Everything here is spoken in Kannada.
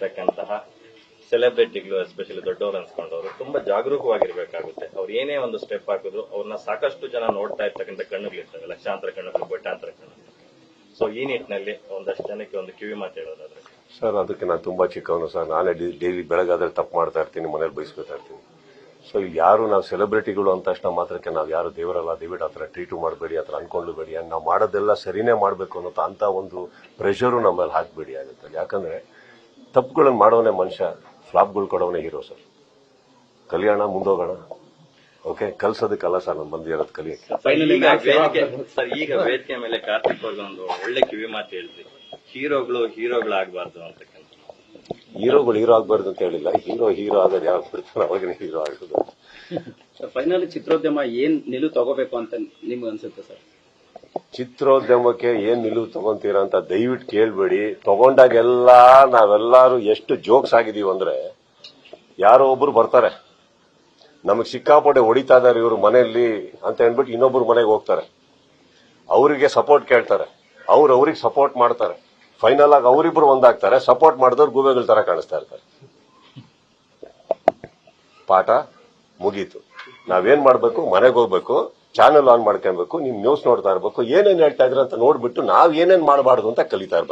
ಇರ್ತಕ್ಕಂತಹ ಸೆಲೆಬ್ರಿಟಿಗಳು ಎಸ್ಪೆಷಲಿ ದೊಡ್ಡವರು ಅನ್ಸ್ಕೊಂಡವರು, ತುಂಬಾ ಜಾಗರೂಕವಾಗಿರ್ಬೇಕಾಗುತ್ತೆ. ಅವ್ರು ಏನೇ ಒಂದು ಸ್ಟೆಪ್ ಹಾಕಿದ್ರು ಅವ್ರನ್ನ ಸಾಕಷ್ಟು ಜನ ನೋಡ್ತಾ ಇರ್ತಕ್ಕಂಥ ಕಣ್ಣುಗಳಿರ್ತವೆ ಲಕ್ಷಾಂತರ ಕಣ್ಣುಗಳು ಬಟ್ಟಾಂತರ ಕಣ್ಣು ಸೊ ಈ ನಿಟ್ಟಿನಲ್ಲಿ ಒಂದಷ್ಟು ಜನಕ್ಕೆ ಒಂದು ಕಿವಿ ಮಾತು ಹೇಳೋದಾದ್ರೆ. ಸರ್ ಅದಕ್ಕೆ ನಾನು ತುಂಬಾ ಚಿಕ್ಕವನು ಸರ್ ನಾನೇ ಡೈಲಿ ಬೆಳಗಾದ್ರೆ ತಪ್ಪು ಮಾಡ್ತಾ ಇರ್ತೀನಿ, ಮನೇಲಿ ಬಯಸ್ಕೊತಾ ಇರ್ತೀನಿ. ಸೊ ಯಾರು ನಾವು ಸೆಲೆಬ್ರಿಟಿಗಳು ಅಂತ ತಕ್ಷಣ ಮಾತ್ರಕ್ಕೆ ನಾವು ಯಾರು ದೇವರಲ್ಲ, ದಯವಿಟ್ಟು ಆ ಥರ ಟ್ರೀಟು ಮಾಡಬೇಡಿ, ಆ ಥರ ಅನ್ಕೊಂಡ್ಬೇಡಿ ನಾವು ಮಾಡೋದೆಲ್ಲ ಸರಿನೇ ಮಾಡಬೇಕು ಅನ್ನೋ ಅಂತ ಒಂದು ಪ್ರೆಷರು ನಮ್ಮಲ್ಲಿ ಹಾಕಬೇಡಿ, ಆಗುತ್ತೆ. ಯಾಕಂದ್ರೆ ತಪ್ಪುಗಳನ್ನು ಮಾಡೋನೇ ಮನುಷ್ಯ ಫ್ಲಾಪ್ಗಳು ಕೊಡೋನೇ ಹೀರೋ ಸರ್. ಕಲ್ಯಾಣ ಮುಂದೋಗೋಣ. ಓಕೆ ಕಲ್ಸೋದಕ್ಕಲ್ಲ ಸರ್ ನಾನು ಬಂದಿರೋದು ಕಲಿಯಕ್ಕೆ. ಸರ್ ಈಗ ವೇದಿಕೆ ಮೇಲೆ ಕಾರ್ತಿಕ್ ಅವ್ರಿಗೆ ಒಂದು ಒಳ್ಳೆ ಕಿವಿ ಮಾತು ಹೇಳಿದ್ರಿ ಹೀರೋಗಳು ಹೀರೋಗಳಾಗಬಾರ್ದು ಅಂತಕ್ಕಂಥ ಹೀರೋಗಳು ಹೀರೋ ಆಗಬಾರ್ದು ಅಂತ ಹೇಳಿಲ್ಲ. ಹೀರೋ ಹೀರೋ ಆಗೋದು ಯಾವಾಗ ಬಿಡ್ತಾನೆ ಅವಾಗನೇ ಹೀರೋ ಆಗೋದು. ಫೈನಲ್ ಚಿತ್ರೋದ್ಯಮ ಏನ್ ನಿಲುವು ತಗೋಬೇಕು ಅಂತ ನಿಮ್ಗೆ ಅನ್ಸುತ್ತೆ ಸರ್? ಚಿತ್ರೋದ್ಯಮಕ್ಕೆ ಏನ್ ನಿಲುವು ತಗೊಂತೀರಾ ಅಂತ ದಯವಿಟ್ಟು ಕೇಳ್ಬೇಡಿ. ತಗೊಂಡಾಗೆಲ್ಲ ನಾವೆಲ್ಲರೂ ಎಷ್ಟು ಜೋಕ್ಸ್ ಆಗಿದೀವಿ ಅಂದ್ರೆ ಯಾರೋ ಒಬ್ರು ಬರ್ತಾರೆ. ನಮಗ್ ಸಿಕ್ಕಾಪಟ್ಟೆ ಹೊಡಿತಾ ಇದಾರೆ ಇವರು ಮನೆಯಲ್ಲಿ ಅಂತ ಹೇಳ್ಬಿಟ್ಟು ಇನ್ನೊಬ್ರು ಮನೆಗೆ ಹೋಗ್ತಾರೆ. ಅವರಿಗೆ ಸಪೋರ್ಟ್ ಕೇಳ್ತಾರೆ. ಅವ್ರು ಅವ್ರಿಗೆ ಸಪೋರ್ಟ್ ಮಾಡ್ತಾರೆ. ಫೈನಲ್ ಆಗಿ ಅವರಿಬ್ರು ಒಂದಾಗ್ತಾರೆ. ಸಪೋರ್ಟ್ ಮಾಡಿದವ್ರು ಗೂಬೆಗಳ ತರ ಕಾಣಿಸ್ತಾ ಇರ್ತಾರೆ. ಪಾಠ ಮುಗೀತು. ನಾವೇನ್ ಮಾಡ್ಬೇಕು? ಮನೆಗೆ ಹೋಗ್ಬೇಕು. ಚಾನೆಲ್ ಆನ್ ಮಾಡ್ಕೊಬೇಕು ನಿಮ್ ನ್ಯೂಸ್ ನೋಡ್ತಾ ಇರ್ಬೇಕು, ಏನೇನ್ ಹೇಳ್ತಾ ಇದ್ರ ಅಂತ ನೋಡ್ಬಿಟ್ಟು ನಾವ್ ಏನೇನ್ ಮಾಡಬಾರ್ದು ಅಂತ ಕಲಿತಾ ಇರ್ಬೇಕು.